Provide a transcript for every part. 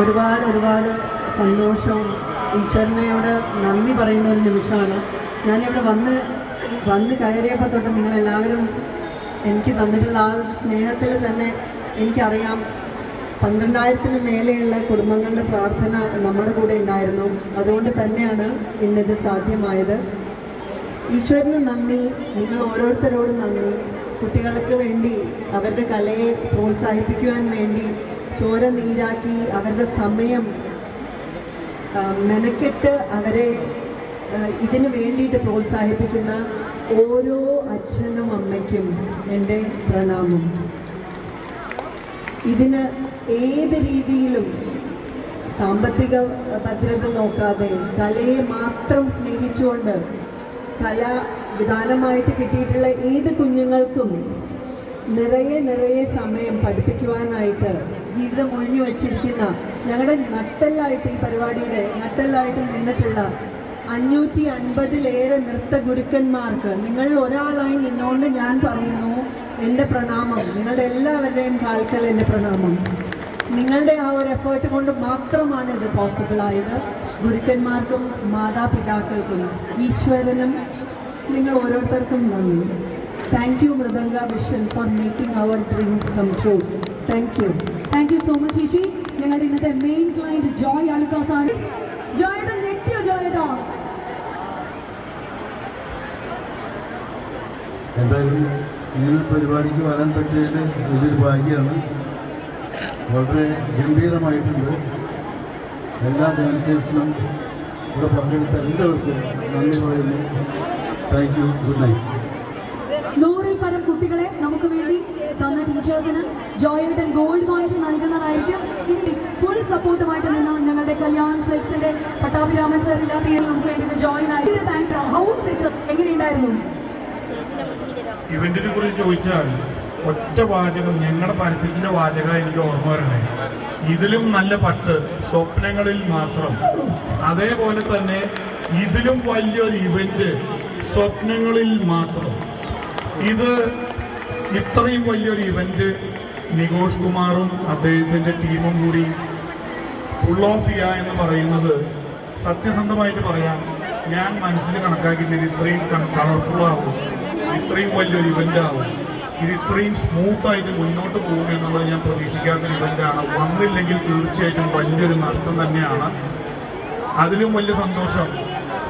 ഒരുപാട് ഒരുപാട് സന്തോഷവും ഈശ്വരനയോട് നന്ദി പറയുന്ന ഒരു നിമിഷമാണ്. ഞാനിവിടെ വന്ന് വന്ന് കയറിയപ്പോൾ തൊട്ട് നിങ്ങളെല്ലാവരും എനിക്ക് തന്നിട്ടുള്ള ആ സ്നേഹത്തിൽ തന്നെ എനിക്കറിയാം. പന്ത്രണ്ടായിരത്തിന് മേലെയുള്ള കുടുംബങ്ങളുടെ പ്രാർത്ഥന നമ്മുടെ കൂടെ ഉണ്ടായിരുന്നു. അതുകൊണ്ട് തന്നെയാണ് ഇന്നിത് സാധ്യമായത്. ഈശ്വരന് നന്ദി നിങ്ങൾ ഓരോരുത്തരോടും നന്ദി. കുട്ടികൾക്ക് വേണ്ടി അവരുടെ കലയെ പ്രോത്സാഹിപ്പിക്കുവാൻ വേണ്ടി ചോര നീരാക്കി അവരുടെ സമയം മെനക്കെട്ട് അവരെ ഇതിനു വേണ്ടിയിട്ട് പ്രോത്സാഹിപ്പിക്കുന്ന ഓരോ അച്ഛനും അമ്മയ്ക്കും എന്റെ പ്രണാമം. ഇതിന് ഏത് രീതിയിലും സാമ്പത്തിക ഭദ്രത നോക്കാതെ കലയെ മാത്രം സ്നേഹിച്ചുകൊണ്ട് കല വിധാനമായിട്ട് കിട്ടിയിട്ടുള്ള ഏത് കുഞ്ഞുങ്ങൾക്കും നിറയെ നിറയെ സമയം പഠിപ്പിക്കുവാനായിട്ട് ജീവിതം ഒഴിഞ്ഞു വച്ചിരിക്കുന്ന ഞങ്ങളുടെ നട്ടെല്ലായിട്ട് ഈ പരിപാടിയുടെ നട്ടെല്ലായിട്ട് നിന്നിട്ടുള്ള അഞ്ഞൂറ്റി അൻപതിലേറെ നൃത്ത ഗുരുക്കന്മാർക്ക് നിങ്ങൾ ഒരാളായി നിന്നുകൊണ്ട് ഞാൻ പറയുന്നു എന്റെ പ്രണാമം. നിങ്ങളുടെ എല്ലാവരുടെയും കാൽക്കൽ എന്റെ പ്രണാമം. നിങ്ങളുടെ ആ ഒരു എഫേർട്ട് കൊണ്ട് മാത്രമാണ് ഇത് പോസിബിൾ ആയത്. ഗുരുക്കന്മാർക്കും മാതാപിതാക്കൾക്കും ഈശ്വരനും നിങ്ങൾ ഓരോരുത്തർക്കും നന്ദി. Thank you Mridanga vision for making our dreams come true thank you thank you so much ചേച്ചി ഞങ്ങളുടെ ഇന്നത്തെ മെയിൻ ക്ലയന്റ് ജോയ് ആലുക്കാസ് ആണ്. ജോയുടെ ഞെട്ടിയോ ജോയുടെ എന്തായാലും ഇങ്ങനൊരു പരിപാടിക്ക് വരാൻ പറ്റിയതിൽ വലിയൊരു ഭാഗ്യമാണ്. വളരെ ഗംഭീരമായിട്ടുണ്ട്. എല്ലാ ഡാൻസേഴ്സിനും ഇവിടെ പങ്കെടുത്ത എല്ലാവർക്കും നന്ദി പറയുന്നു. താങ്ക് യു ഗുഡ് നൈറ്റ് നൂറിൽ പരം കുട്ടികളെ നമുക്ക് വേണ്ടി തന്ന ടീച്ചേഴ്സിന് ജോയേട്ടൻ ഗോൾഡ് കോയിൻസ് നൽകുന്നതായിരിക്കും. ഇനി ഫുൾ സപ്പോർട്ടുമായിട്ട് നിന്ന് ഞങ്ങളുടെ കല്യാൺ സെറ്റ്സിന്റെ പട്ടാഭിരാമൻ സർ ഇല്ലാത്ത നമുക്ക് വേണ്ടി ജോയിൻ ആയി. താങ്ക്സ് ഹൗസ് സെറ്റ്സ് എങ്ങനെയുണ്ടായിരുന്നു? ഇവന്റിനെ കുറിച്ച് ചോദിച്ചാൽ ഒറ്റ വാചകം ഞങ്ങളുടെ പരസ്യത്തിന്റെ വാചകം എനിക്ക് ഓർമ്മ വരണേ. ഇതിലും നല്ല പട്ട് സ്വപ്നങ്ങളിൽ മാത്രം. അതേപോലെ തന്നെ ഇതിലും വലിയൊരു ഇവന്റ് സ്വപ്നങ്ങളിൽ മാത്രം. ഇത് ഇത്രയും വലിയൊരു ഇവന്റ് നികോഷ് കുമാറും അദ്ദേഹത്തിന്റെ ടീമും കൂടി ഫുൾ ഓഫ് ചെയ്യുക എന്ന് പറയുന്നത് സത്യസന്ധമായിട്ട് പറയാം ഞാൻ മനസ്സിൽ കണക്കാക്കിയിട്ട് ഇത്രയും കളർഫുൾ ആവും. ഇത്രയും വലിയൊരു ഇവന്റ് ആവും. ഇത് ഇത്രയും സ്മൂത്തായിട്ട് മുന്നോട്ട് പോകും എന്നുള്ളത് ഞാൻ പ്രതീക്ഷിക്കാത്തൊരു ഇവന്റാണ് വന്നില്ലെങ്കിൽ തീർച്ചയായിട്ടും വലിയൊരു നഷ്ടം തന്നെയാണ്. അതിലും വലിയ സന്തോഷം.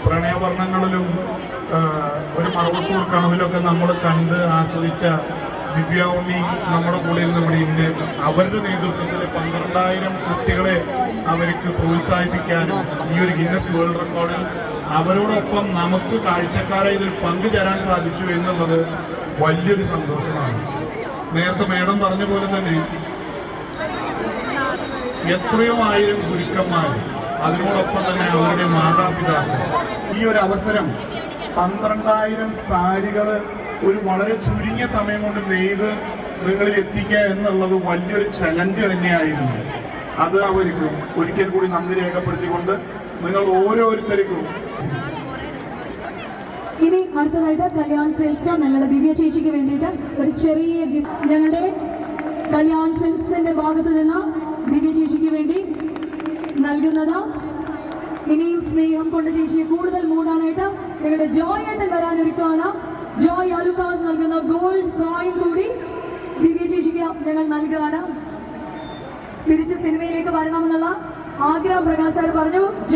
പ്രണയവർണങ്ങളിലും ഒരു മറവത്തൂർ കണവിലൊക്കെ നമ്മൾ കണ്ട് ആസ്വദിച്ച ദിവ്യ ഉണ്ണി നമ്മുടെ കൂടെ നമ്മുടെ ഇവിടെ അവരുടെ നേതൃത്വത്തിൽ പന്ത്രണ്ടായിരം കുട്ടികളെ അവർക്ക് പ്രോത്സാഹിപ്പിക്കാനും ഈ ഒരു ഗിന്നസ് വേൾഡ് റെക്കോർഡിൽ അവരോടൊപ്പം നമുക്ക് കാഴ്ചക്കാരായി ഇതിൽ പങ്കുചേരാൻ സാധിച്ചു എന്നുള്ളത് വലിയൊരു സന്തോഷമാണ്. നേരത്തെ മേഡം പറഞ്ഞ പോലെ തന്നെ എത്രയോ ആയിരം ഗുരുക്കന്മാർ അതിനോടൊപ്പം തന്നെ അവരുടെ മാതാപിതാക്കൾ. ഈ ഒരു അവസരം പന്ത്രണ്ടായിരം സാരികൾ ഒരു വളരെ ചുരുങ്ങിയ സമയം കൊണ്ട് നെയ്ത് നിങ്ങളിൽ എത്തിക്കുക എന്നുള്ളത് വലിയൊരു ചലഞ്ച് തന്നെയായിരുന്നു. അത് അവർക്ക് ഒരിക്കൽ കൂടി നന്ദി രേഖപ്പെടുത്തിക്കൊണ്ട് നിങ്ങൾ ഓരോരുത്തർക്കും ഇനി അടുത്തതായിട്ട് കല്യാൺ സെൽസ് ഞങ്ങളുടെ ദിവ്യ ചേച്ചിക്ക് വേണ്ടിയിട്ട് ഒരു ചെറിയ ഞങ്ങളുടെ കല്യാൺ സെൽസിന്റെ ഭാഗത്ത് നിന്ന് ദിവ്യ ചേച്ചിക്ക് വേണ്ടി നൽകുന്നത്. ഇനിയും സ്നേഹം കൊണ്ട് ചേച്ചിയെ കൂടുതൽ മൂടാനായിട്ട് ഞങ്ങളുടെ ജോയ് ആയിട്ട് വരാനൊരുക്കാണ്. ജോയ് അലുക്കാസ് നൽകുന്ന ഗോൾഡ് കോയിൻ കൂടി ദിവ്യ ചേച്ചിക്ക് ഞങ്ങൾ നൽകുകയാണ്. തിരിച്ച് സിനിമയിലേക്ക് വരണമെന്നുള്ള ആഗ്രഹം പ്രകാശ് സാർ പറഞ്ഞു.